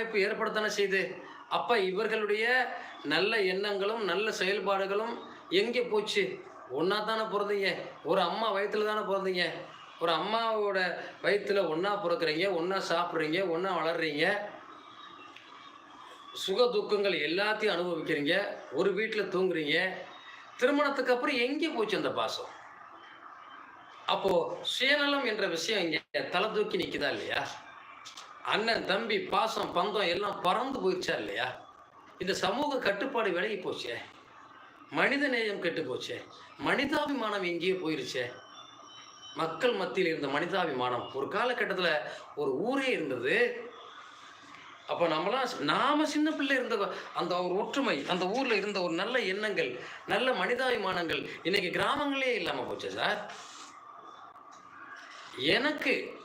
அமைப்பு ஏற்படுத்தானே செய்து? அப்போ இவர்களுடைய நல்ல எண்ணங்களும் நல்ல செயல்பாடுகளும் எங்கே போச்சு? ஒன்றா தானே பிறந்தீங்க. ஒரு அம்மா வயித்துல தானே பிறந்தீங்க. ஒரு அம்மாவோட வயித்துல ஒன்றா பிறக்குறீங்க ஒன்றா சாப்பிட்றீங்க ஒன்றா வளர்றீங்க. சுக துக்கங்கள் எல்லாத்தையும் அனுபவிக்கிறீங்க. ஒரு வீட்டில் தூங்குறீங்க. திருமணத்துக்கு அப்புறம் எங்கே போச்சு அந்த பாசம்? அப்போ சுயநலம் என்ற விஷயம் இங்கே தலை தூக்கி நிக்குதா இல்லையா? அண்ணன் தம்பி பாசம் பந்தம் எல்லாம் பறந்து போயிடுச்சா இல்லையா? இந்த சமூக கட்டுப்பாடு விலகி போச்சே. மனித நேயம் கெட்டு போச்சே. மனிதாபிமானம் எங்கேயோ போயிருச்சே. மக்கள் மத்தியில் இருந்த மனிதாபிமானம் ஒரு காலகட்டத்தில் ஒரு ஊரே இருந்தது. அப்போ நம்மளாம் நாம சின்ன பிள்ளை இருந்த அந்த ஒரு ஒற்றுமை அந்த ஊரில் இருந்த ஒரு நல்ல எண்ணங்கள் நல்ல மனிதாபிமானங்கள் இன்னைக்கு கிராமங்களே இல்லாமல் போச்சு சார். எனக்கு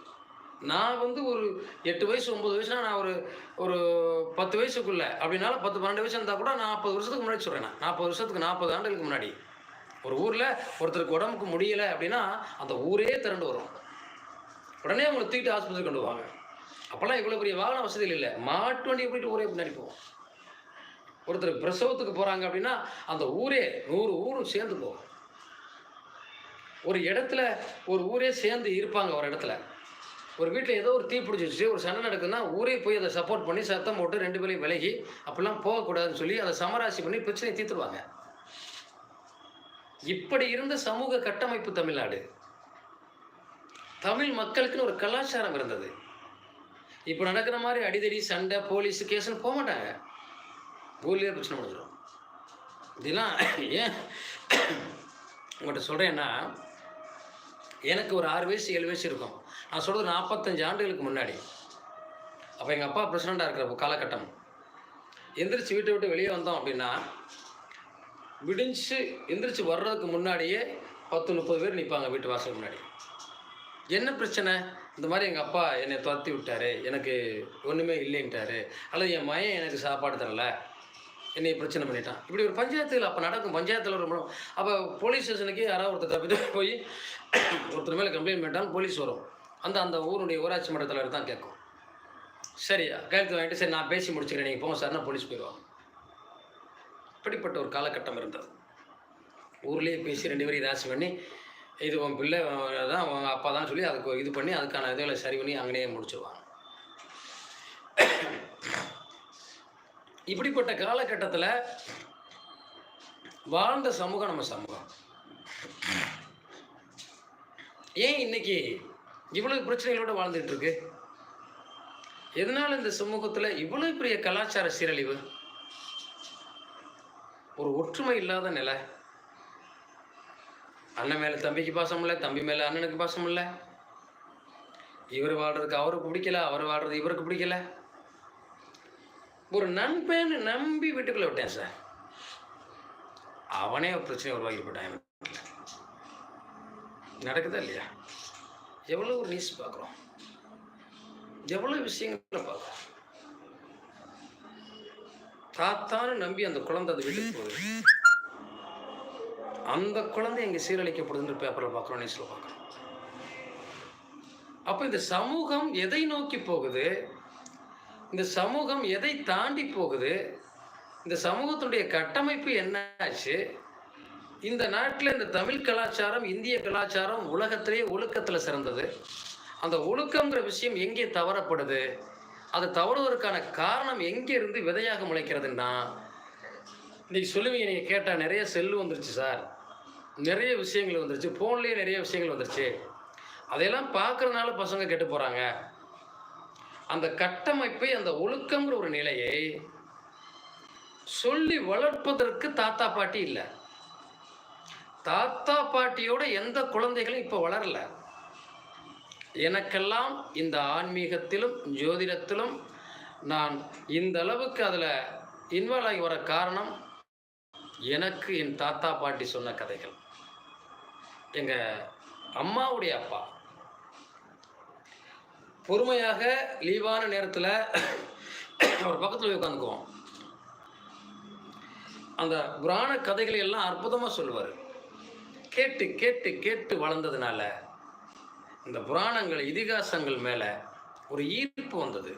நான் வந்து ஒரு எட்டு வயசு ஒம்பது வயசுனா நான் ஒரு ஒரு பத்து வயசுக்குள்ள. அப்படின்னாலும் பத்து பன்னெண்டு வயசு இருந்தால் கூட நாற்பது வருஷத்துக்கு முன்னாடி சொல்கிறேன் நான். நாற்பது வருஷத்துக்கு நாற்பது ஆண்டுகளுக்கு முன்னாடி. ஒரு ஊரில் ஒருத்தருக்கு உடம்புக்கு முடியலை அப்படின்னா அந்த ஊரே திரண்டு வரும். உடனே அவங்களை தூக்கிட்டு ஆஸ்பத்திரி கொண்டு வாங்க அப்போல்லாம் இவ்வளோ பெரிய வாகன வசதிகள் இல்லை. மாட்டு வண்டியை போயிட்டு ஊரே பின்னாடி போவோம். ஒருத்தர் பிரசவத்துக்கு போகிறாங்க அப்படின்னா அந்த ஊரே நூறு ஊரும் சேர்ந்து போகும். ஒரு இடத்துல ஒரு ஊரே சேர்ந்து இருப்பாங்க ஒரு இடத்துல. ஒரு வீட்டில் ஏதோ ஒரு தீ பிடிச்சிருச்சு ஒரு சண்டை நடக்குதுன்னா ஊரே போய் அதை சப்போர்ட் பண்ணி சத்தம் போட்டு ரெண்டு பேரையும் விலகி அப்படிலாம் போகக்கூடாதுன்னு சொல்லி அதை சமராசி பண்ணி பிரச்சனையை தீர்த்துருவாங்க. இப்படி இருந்த சமூக கட்டமைப்பு தமிழ்நாடு. தமிழ் மக்களுக்குன்னு ஒரு கலாச்சாரம் இருந்தது. இப்போ நடக்கிற மாதிரி அடிதடி சண்டை போலீஸ் கேஸ்ன்னு போக மாட்டாங்க. ஊர்லேயே பிரச்சனை முடிஞ்சிடும். இதெல்லாம் ஏன் உங்கள்கிட்ட சொல்கிறேன்னா எனக்கு ஒரு ஆறு வயசு ஏழு வயசு இருக்கும். நான் சொல்கிறது நாற்பத்தஞ்சு ஆண்டுகளுக்கு முன்னாடி. அப்போ எங்கள் அப்பா பிரசிடண்டாக இருக்கிற காலகட்டம். எந்திரிச்சு வீட்டை விட்டு வெளியே வந்தோம் அப்படின்னா விடிஞ்சு எந்திரிச்சு வர்றதுக்கு முன்னாடியே பத்து முப்பது பேர் நிற்பாங்க வீட்டு வாசல் முன்னாடி. என்ன பிரச்சனை? இந்த மாதிரி எங்கள் அப்பா என்னை துரத்தி விட்டாரு. எனக்கு ஒன்றுமே இல்லைன்ட்டாரு. அல்லது என் மயம் எனக்கு சாப்பாடு தரலை. என்னை பிரச்சனை பண்ணிட்டான். இப்படி ஒரு பஞ்சாயத்தில் அப்போ நடக்கும். பஞ்சாயத்தில் ஒரு அப்போ போலீஸ் ஸ்டேஷனுக்கு யாராவது ஒருத்தர் தப்பிட்டு போய் ஒருத்தர் மேலே கம்ப்ளைண்ட் பண்ணிட்டாலும் போலீஸ் வரும். அந்த அந்த ஊருடைய ஊராட்சி மன்ற தலைவர் தான் கேட்கும். சரி கையெழுத்து வாங்கிட்டு சரி நான் பேசி முடிச்சுக்கிறேன். நீங்கள் போங்க சார்னா போலீஸ் போயிடுவாங்க. இப்படிப்பட்ட ஒரு காலகட்டம் இருந்தது. ஊர்லேயே பேசி ரெண்டு பேரும் ராசி பண்ணி இது உன் பிள்ளை தான் உன் அப்பா தான் சொல்லி அதுக்கு இது பண்ணி அதுக்கான இதுகளை சரி பண்ணி அங்கேயே முடிச்சிருவாங்க. இப்படிப்பட்ட காலகட்டத்தில் வாழ்ந்த சமூகம் நம்ம சமூகம். ஏன் இன்னைக்கு இவ்வளவு பிரச்சனைகளோட வாழ்ந்துட்டு இருக்கு? எதனால இந்த சமூகத்தில் இவ்வளவு பெரிய கலாச்சார சீரழிவு? ஒரு ஒற்றுமை இல்லாத நிலை. அண்ணன் மேலே தம்பிக்கு பாசம் இல்லை தம்பி மேலே அண்ணனுக்கு பாசம் இல்லை. இவர் வாழ்றதுக்கு அவருக்கு பிடிக்கல அவர் வாழ்றது இவருக்கு பிடிக்கல. ஒரு நண்பன் நம்பி வீட்டுக்குள்ள விட்டேன் சார் அவனே பிரச்சனை உருவாக்கி போட்டான் நடக்குதா இல்லையா? எவ்வளோ ஒரு நியூஸ் பார்க்குறோம். எவ்வளோ விஷயங்களை பார்க்குறோம். தாத்தான்னு நம்பி அந்த குழந்தை அது வீட்டுக்கு போகுது. அந்த குழந்தை எங்க சீரழிக்கப்படுதுன்னு பேப்பரில் பார்க்குறோம் நியூஸில் பார்க்குறோம். அப்போ இந்த சமூகம் எதை நோக்கி போகுது? இந்த சமூகம் எதை தாண்டி போகுது? இந்த சமூகத்துடைய கட்டமைப்பு என்ன ஆச்சு இந்த நாட்டில் இந்த தமிழ் கலாச்சாரம் இந்திய கலாச்சாரம் உலகத்திலேயே ஒழுக்கத்தில் சிறந்தது. அந்த ஒழுக்கங்கிற விஷயம் எங்கே தவறப்படுது? அது தவறுவதற்கான காரணம் எங்கே இருந்து விதையாக முளைக்கிறதுன்னா இன்னைக்கு சொல்லுவீங்க நீங்கள் கேட்டால் நிறைய செல்லு வந்துருச்சு சார். நிறைய விஷயங்கள் வந்துருச்சு. ஃபோன்லேயே நிறைய விஷயங்கள் வந்துருச்சு. அதையெல்லாம் பார்க்குறதுனால பசங்க கெட்டு போகிறாங்க அந்த கட்டமைப்பை அந்த ஒழுக்கங்கிற ஒரு நிலையை சொல்லி வளர்ப்பதற்கு தாத்தா பாட்டி இல்லை. தாத்தா பாட்டியோட எந்த குழந்தைகளும் இப்போ வளரல. எனக்கெல்லாம் இந்த ஆன்மீகத்திலும் ஜோதிடத்திலும் நான் இந்த அளவுக்கு அதில் இன்வால்வ் ஆகி வர காரணம் எனக்கு என் தாத்தா பாட்டி சொன்ன கதைகள். எங்கள் அம்மாவுடைய அப்பா. பொறுமையாக லீவான நேரத்தில் அவர் பக்கத்தில் போய் உட்காந்துக்குவோம். அந்த புராண கதைகளை எல்லாம் அற்புதமாக சொல்லுவார். கேட்டு கேட்டு கேட்டு வளர்ந்ததுனால இந்த புராணங்கள் இதிகாசங்கள் மேலே ஒரு ஈர்ப்பு வந்தது.